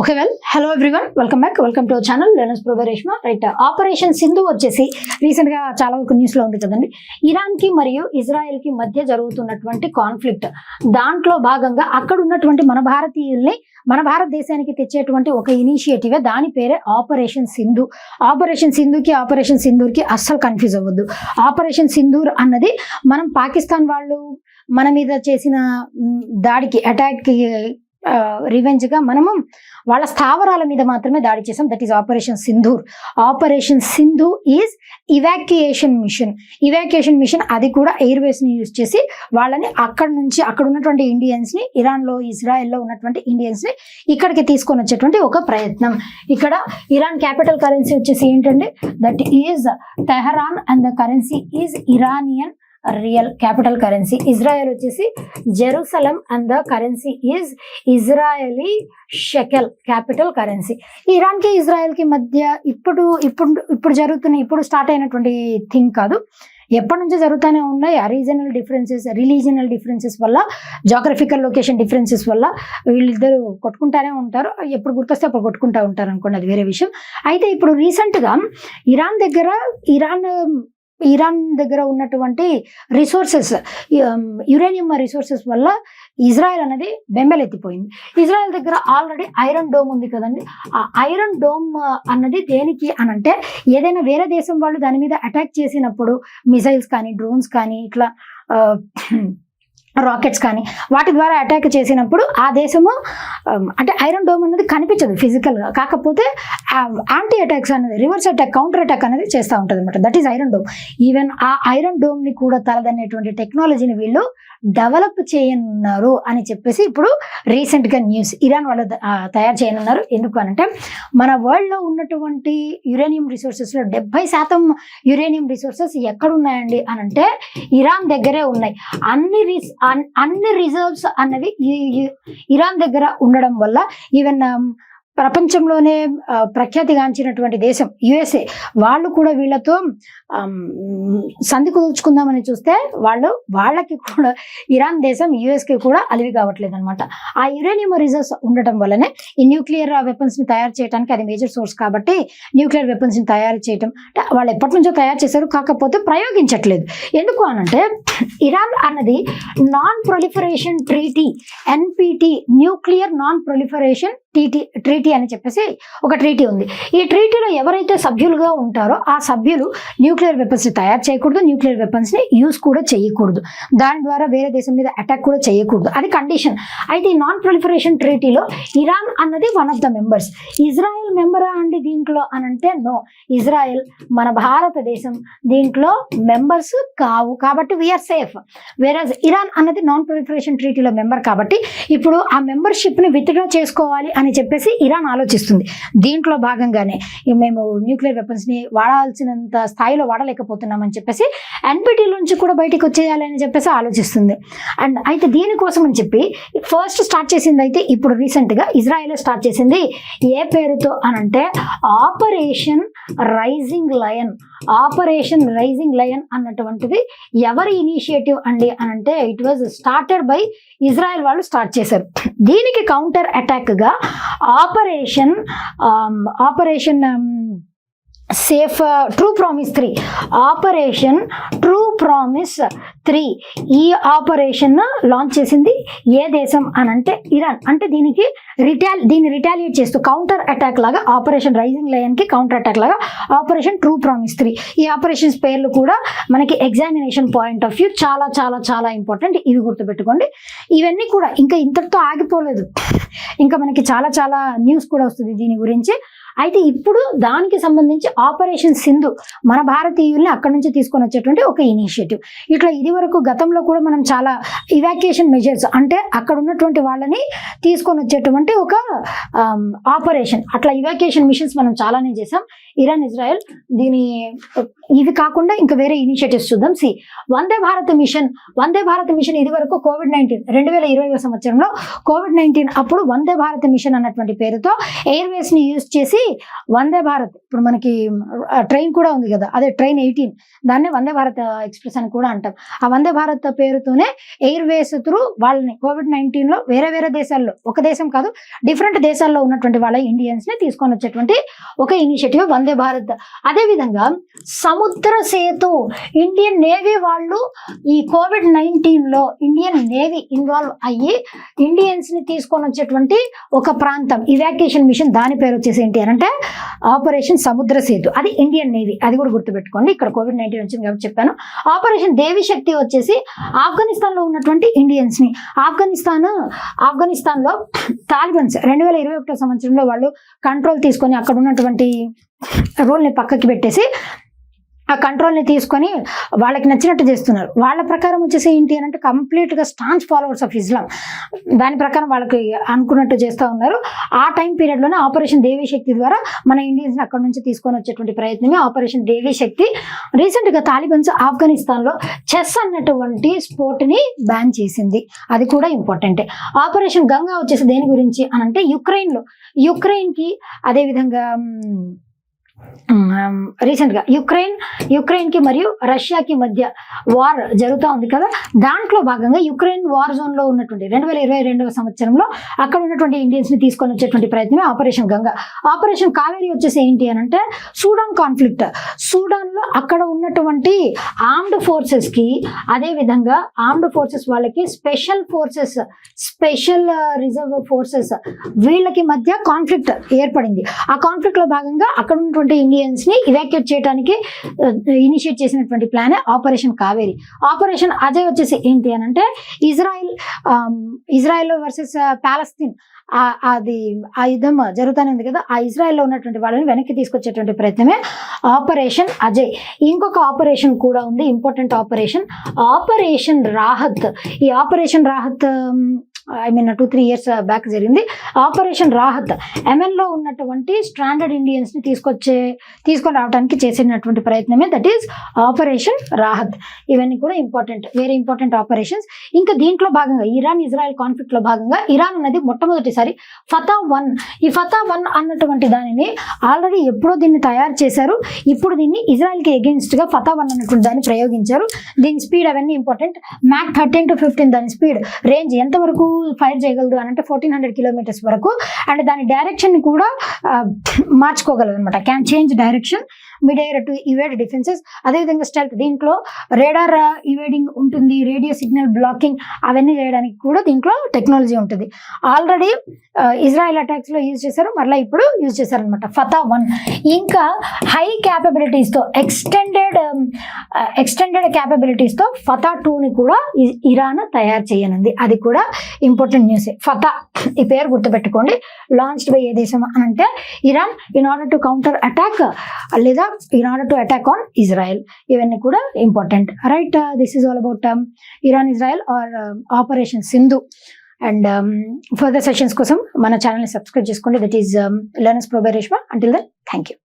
Okay well hello everyone welcome back welcome to channel లెనస్ pro right operation Sindhu వచ్చేసి రీసెంట్గా చాలా వరకు న్యూస్లో ఉంది కదండి. ఇరాన్కి మరియు ఇజ్రాయెల్కి మధ్య జరుగుతున్నటువంటి కాన్ఫ్లిక్ట్ దాంట్లో భాగంగా అక్కడ ఉన్నటువంటి మన భారతీయుల్ని మన భారతదేశానికి తెచ్చేటువంటి ఒక ఇనిషియేటివ్ దాని పేరే ఆపరేషన్ సింధు ఆపరేషన్ సింధుకి ఆపరేషన్ సింధూర్కి అస్సలు కన్ఫ్యూజ్ అవ్వద్దు. ఆపరేషన్ సింధూర్ అన్నది మనం పాకిస్తాన్ వాళ్ళు మన మీద చేసిన దాడికి అటాక్కి రివెంజ్గా మనము వాళ్ళ స్థావరాల మీద మాత్రమే దాడి చేసాం. That is operation Sindoor operation Sindhu is evacuation mission evacuation mission అది కూడా ఎయిర్వేస్ని యూజ్ చేసి వాళ్ళని అక్కడ నుంచి అక్కడ ఉన్నటువంటి ఇండియన్స్ని ఇజ్రాయెల్లో ఉన్నటువంటి ఇండియన్స్ని ఇక్కడికి తీసుకొని వచ్చేటువంటి ఒక ప్రయత్నం. ఇక్కడ ఇరాన్ క్యాపిటల్ కరెన్సీ వచ్చేసి ఏంటంటే that is Tehran and the currency is Iranian rial capital currency Israel వచ్చేసి Jerusalem and the currency is Israeli shekel capital currency ఇరాన్కి ఇజ్రాయెల్కి మధ్య ఇప్పుడు ఇప్పుడు ఇప్పుడు జరుగుతున్న ఇప్పుడు స్టార్ట్ అయినటువంటి థింగ్ కాదు. ఎప్పటి నుంచో జరుగుతూనే ఉన్నాయి. ఆ రీజనల్ డిఫరెన్సెస్ రిలీజనల్ డిఫరెన్సెస్ వల్ల జాగ్రఫికల్ లొకేషన్ డిఫరెన్సెస్ వల్ల వీళ్ళిద్దరు కొట్టుకుంటానే ఉంటారు. ఎప్పుడు గుర్తొస్తే అప్పుడు కొట్టుకుంటూ ఉంటారు అనుకోండి అది వేరే విషయం. అయితే ఇప్పుడు రీసెంట్గా ఇరాన్ దగ్గర ఇరాన్ ఇరాన్ దగ్గర ఉన్నటువంటి రిసోర్సెస్ యురేనియం రిసోర్సెస్ వల్ల ఇజ్రాయెల్ అనేది బెంబెలెత్తిపోయింది. ఇజ్రాయెల్ దగ్గర ఆల్రెడీ ఐరన్ డోమ్ ఉంది కదండి. ఆ ఐరన్ డోమ్ అన్నది దేనికి అని అంటే ఏదైనా వేరే దేశం వాళ్ళు దాని మీద అటాక్ చేసినప్పుడు మిసైల్స్ కానీ డ్రోన్స్ కానీ ఇట్లా రాకెట్స్ కానీ వాటి ద్వారా అటాక్ చేసినప్పుడు ఆ దేశము um, అంటే ఐరన్ డోమ్ అనేది కనిపించదు ఫిజికల్గా కాకపోతే um, యాంటీ అటాక్స్ అనేది రివర్స్ అటాక్ కౌంటర్ అటాక్ అనేది చేస్తూ ఉంటుంది అనమాట that is Iron Dome even ఆ ఐరన్ డోమ్ని కూడా తలదనేటువంటి టెక్నాలజీని వీళ్ళు డెవలప్ చేయనున్నారు అని చెప్పేసి ఇప్పుడు రీసెంట్గా న్యూస్ ఇరాన్ వాళ్ళు తయారు చేయనున్నారు. ఎందుకు అనంటే మన వరల్డ్లో ఉన్నటువంటి యురేనియం రిసోర్సెస్లో డెబ్బై శాతం యురేనియం రిసోర్సెస్ ఎక్కడున్నాయండి అని అంటే ఇరాన్ దగ్గరే ఉన్నాయి. అన్ని రిస్ అన్- అన్ని రిజర్వ్స్ అన్నవి ఈ ఇరాన్ దగ్గర ఉండడం వల్ల ఈవెన్ ప్రపంచంలోనే ప్రఖ్యాతిగాంచినటువంటి దేశం యుఎస్ఏ. వాళ్ళు కూడా వీళ్ళతో సంధి కుదుర్చుకుందామని చూస్తే వాళ్ళు వాళ్ళకి కూడా ఇరాన్ దేశం యుఎస్కి కూడా అలివి కావట్లేదు అనమాట ఆ యురేనియం రిజర్వ్స్ ఉండటం వల్లనే ఈ న్యూక్లియర్ వెపన్స్ని తయారు చేయడానికి అది మేజర్ సోర్స్ కాబట్టి న్యూక్లియర్ వెపన్స్ని తయారు చేయటం. అంటే వాళ్ళు ఎప్పటి నుంచో తయారు చేశారు కాకపోతే ప్రయోగించట్లేదు. ఎందుకు అనంటే ఇరాన్ అన్నది non proliferation treaty NPT nuclear non proliferation TT treaty అని చెప్పేసి ఒక ట్రీటీ ఉంది. ఈ ట్రీటీలో ఎవరైతే సభ్యులుగా ఉంటారో ఆ సభ్యులు న్యూక్లియర్ వెపన్స్ని తయారు చేయకూడదు న్యూక్లియర్ వెపన్స్ని యూస్ కూడా చేయకూడదు. దాని ద్వారా వేరే దేశం మీద అటాక్ కూడా చేయకూడదు. అది కండిషన్ అయితే ఈ నాన్ ప్రొలిఫరేషన్ ట్రీటీలో ఇరాన్ అన్నది one of the members Israel మెంబరా అండి దీంట్లో అని అంటే నో ఇజ్రాయెల్ మన భారతదేశం దీంట్లో మెంబర్స్ కావు. కాబట్టి వీఆర్ సేఫ్ వేరే ఇరాన్ అన్నది నాన్ ప్రొలిఫరేషన్ ట్రీటీలో మెంబర్ కాబట్టి ఇప్పుడు ఆ మెంబర్షిప్ని విత్డ్రా చేసుకోవాలి అని చెప్పేసి ఇరాన్ ఆలోచిస్తుంది. దీంట్లో భాగంగానే మేము న్యూక్లియర్ వెపన్స్ని వాడాల్సినంత స్థాయిలో వాడలేకపోతున్నామని చెప్పేసి ఎన్పిటీ నుంచి కూడా బయటికి వచ్చేయాలి అని చెప్పేసి ఆలోచిస్తుంది. అండ్ అయితే దీనికోసం అని చెప్పి ఫస్ట్ స్టార్ట్ చేసింది అయితే ఇప్పుడు రీసెంట్గా ఇజ్రాయెల్ స్టార్ట్ చేసింది. ఏ పేరుతో అనంటే operation rising lion. Operation rising lion అన్నటువంటిది ఎవరి ఇనిషియేటివ్ అండి అని అంటే it was started by Israel వాళ్ళు స్టార్ట్ చేశారు. దీనికి counter అటాక్గా operation operation safe true promise three operation true promise three ఈ ఆపరేషన్ లాంచ్ చేసింది ఏ దేశం అని అంటే ఇరాన్ అంటే దీనికి రిటాల్ దీన్ని రిటాలియేట్ చేస్తూ కౌంటర్ అటాక్ లాగా ఆపరేషన్ రైజింగ్ లయన్కి కౌంటర్ అటాక్ లాగా ఆపరేషన్ ట్రూ ప్రామిస్ త్రీ ఈ ఆపరేషన్స్ పేర్లు కూడా మనకి ఎగ్జామినేషన్ పాయింట్ ఆఫ్ వ్యూ చాలా చాలా చాలా ఇంపార్టెంట్ ఇవి గుర్తుపెట్టుకోండి. ఇవన్నీ కూడా ఇంకా ఇంతటితో ఆగిపోలేదు. ఇంకా మనకి చాలా చాలా న్యూస్ కూడా వస్తుంది దీని గురించి. అయితే ఇప్పుడు దానికి సంబంధించి ఆపరేషన్ సింధు మన భారతీయుల్ని అక్కడి నుంచి తీసుకొని వచ్చేటువంటి ఒక ఇనిషియేటివ్. ఇట్లా ఇది వరకు గతంలో కూడా మనం చాలా ఇవాక్యుయేషన్ మెజర్స్ అంటే అక్కడ ఉన్నటువంటి వాళ్ళని తీసుకొని వచ్చేటువంటి ఒక ఆపరేషన్ అట్లా ఇవాక్యుయేషన్ మిషన్స్ మనం చాలానే చేసాం ఇరాన్ ఇజ్రాయెల్. దీని ఇవి కాకుండా ఇంకా వేరే ఇనిషియేటివ్స్ చూద్దాం. C Vande Bharat mission. Vande Bharat mission ఇది వరకు కోవిడ్ నైన్టీన్ రెండు వేల ఇరవై సంవత్సరంలో కోవిడ్ నైన్టీన్ అప్పుడు వందే భారత్ మిషన్ అన్నటువంటి పేరుతో ఎయిర్వేస్ని యూజ్ చేసి వందే భారత్ ఇప్పుడు మనకి ట్రైన్ కూడా ఉంది కదా అదే ట్రైన్ ఎయిటీన్. దాన్నే వందే భారత్ ఎక్స్ప్రెస్ అని కూడా అంటాం. ఆ వందే భారత్ పేరుతోనే ఎయిర్వేస్ త్రూ వాళ్ళని కోవిడ్ నైన్టీన్లో వేరే వేరే దేశాల్లో ఒక దేశం కాదు డిఫరెంట్ దేశాల్లో ఉన్నటువంటి వాళ్ళ ఇండియన్స్ని తీసుకొని వచ్చేటువంటి ఒక ఇనిషియేటివ్ వందే భారత్. అదేవిధంగా సముద్ర సేతు ఇండియన్ నేవీ వాళ్ళు ఈ కోవిడ్ నైన్టీన్లో ఇండియన్ నేవీ ఇన్వాల్వ్ అయ్యి ఇండియన్స్ని తీసుకొని వచ్చేటువంటి ఒక ప్రాంతం. ఇవాక్యుయేషన్ మిషన్ దాని పేరు వచ్చేసి ఏంటి అని అంటే ఆపరేషన్ సముద్ర సేతు. అది ఇండియన్ నేవీ. అది కూడా గుర్తుపెట్టుకోండి. ఇక్కడ కోవిడ్ నైన్టీన్ వచ్చింది కాబట్టి చెప్పాను. ఆపరేషన్ దేవి శక్తి వచ్చేసి ఆఫ్ఘనిస్తాన్లో ఉన్నటువంటి ఇండియన్స్ని ఆఫ్ఘనిస్తాన్ ఆఫ్ఘనిస్తాన్లో తాలిబన్స్. రెండు వేల ఇరవై ఒకటో సంవత్సరంలో వాళ్ళు కంట్రోల్ తీసుకొని అక్కడ ఉన్నటువంటి రూల్ని పక్కకి పెట్టేసి ఆ కంట్రోల్ని తీసుకొని వాళ్ళకి నచ్చినట్టు చేస్తున్నారు. వాళ్ళ ప్రకారం వచ్చేసి ఏంటి అని అంటే కంప్లీట్గా స్టాన్స్ ఫాలోవర్స్ ఆఫ్ ఇస్లాం. దాని ప్రకారం వాళ్ళకి అనుకున్నట్టు చేస్తూ ఉన్నారు. ఆ టైం పీరియడ్లోనే ఆపరేషన్ దేవీ శక్తి ద్వారా మన ఇండియన్స్ని అక్కడ నుంచి తీసుకొని వచ్చేటువంటి ప్రయత్నమే ఆపరేషన్ దేవీ శక్తి. రీసెంట్గా తాలిబన్స్ ఆఫ్ఘనిస్తాన్లో చెస్ అన్నటువంటి స్పోర్ట్ని బ్యాన్ చేసింది. అది కూడా ఇంపార్టెంటే ఆపరేషన్ గంగా వచ్చేసి దేని గురించి అని అంటే యుక్రెయిన్లో. యుక్రెయిన్కి అదేవిధంగా రీసెంట్గా యుక్రెయిన్ యుక్రెయిన్కి మరియు రష్యాకి మధ్య వార్ జరుగుతూ ఉంది కదా? దాంట్లో భాగంగా యుక్రెయిన్ వార్ జోన్లో ఉన్నటువంటి రెండు వేల ఇరవై రెండవ సంవత్సరంలో అక్కడ ఉన్నటువంటి ఇండియన్స్ని తీసుకొని వచ్చేటువంటి ప్రయత్నమే ఆపరేషన్ గంగా. ఆపరేషన్ కావేరి వచ్చేసి ఏంటి అని అంటే సూడాన్ కాన్ఫ్లిక్ట్. సూడాన్లో అక్కడ ఉన్నటువంటి ఆర్మ్డ్ ఫోర్సెస్కి అదే విధంగా ఆర్మ్డ్ ఫోర్సెస్ వాళ్ళకి special forces special reserve forces వీళ్ళకి మధ్య కాన్ఫ్లిక్ట్ ఏర్పడింది. ఆ కాన్ఫ్లిక్ట్లో భాగంగా అక్కడ ఉన్నటువంటి ఇండియన్స్ని ఇవాక్యుయేట్ చేయడానికి ఇనిషియేట్ చేసినటువంటి plan operation Kaveri operation Ajay వచ్చేసి ఏంటి అని అంటే ఇజ్రాయిల్ ఇజ్రాయెల్ వర్సెస్ పాలస్తీన్ అది ఆ యుద్ధం జరుగుతూనే ఉంది కదా ఆ ఇజ్రాయెల్లో ఉన్నటువంటి వాళ్ళని వెనక్కి తీసుకొచ్చేటువంటి ప్రయత్నమే ఆపరేషన్ అజయ్ ఇంకొక ఆపరేషన్ కూడా ఉంది ఇంపార్టెంట్ ఆపరేషన్ ఆపరేషన్ రాహత్ ఈ operation Rahat I mean two three years back జరిగింది. ఆపరేషన్ రాహత్ ఎంఎన్లో ఉన్నటువంటి స్ట్రాండర్డ్ ఇండియన్స్ని తీసుకొచ్చే తీసుకొని రావడానికి చేసినటువంటి ప్రయత్నమే దట్ ఈస్ ఆపరేషన్ రాహత్ ఇవన్నీ కూడా ఇంపార్టెంట్ వెరీ ఇంపార్టెంట్ ఆపరేషన్స్ ఇంకా దీంట్లో భాగంగా ఇరాన్ ఇజ్రాయెల్ కాన్ఫ్లిక్ట్లో భాగంగా ఇరాన్ అనేది మొట్టమొదటిసారి ఫతా వన్ ఈ ఫతా వన్ అన్నటువంటి దానిని ఆల్రెడీ ఎప్పుడో దీన్ని తయారు చేశారు. ఇప్పుడు దీన్ని ఇజ్రాయెల్కి కి గా ఫతా వన్ అన్నటువంటి దాన్ని ప్రయోగించారు. దీని స్పీడ్ అవన్నీ important Mach thirteen to fifteen దాని స్పీడ్ రేంజ్ ఎంతవరకు ఫైర్ చేయగలదు అని అంటే ఫోర్టీన్ హండ్రెడ్ కిలోమీటర్స్ వరకు. అండ్ దాని డైరెక్షన్ కూడా మార్చుకోగలదు అనమాట can change direction mid air to evade defences. అదేవిధంగా స్టెల్త్ దీంట్లో రేడార్ ఇవేడింగ్ ఉంటుంది రేడియో సిగ్నల్ బ్లాకింగ్ అవన్నీ చేయడానికి కూడా దీంట్లో టెక్నాలజీ ఉంటుంది. ఆల్రెడీ ఇజ్రాయెల్ అటాక్స్లో యూజ్ చేశారు మళ్ళీ ఇప్పుడు యూజ్ చేశారనమాట ఫతా వన్. ఇంకా హై క్యాపబిలిటీస్తో ఎక్స్టెండెడ్ ఎక్స్టెండెడ్ క్యాపబిలిటీస్తో ఫతా టూని కూడా ఇ- ఇరాన్ తయారు చేయనుంది. అది కూడా ఇంపార్టెంట్ న్యూస్. ఫతా ఈ పేరు గుర్తుపెట్టుకోండి. లాంచ్డ్ బై ఏ దేశం అని అంటే Iran in order to counter attack లేదా in order to attack on Israel ఇవన్నీ కూడా important right this is all about Iran Israel or operation Sindhu and further sessions కోసం మన ఛానల్ని సబ్స్క్రైబ్ చేసుకోండి. That is learners pro by Reshma until then thank you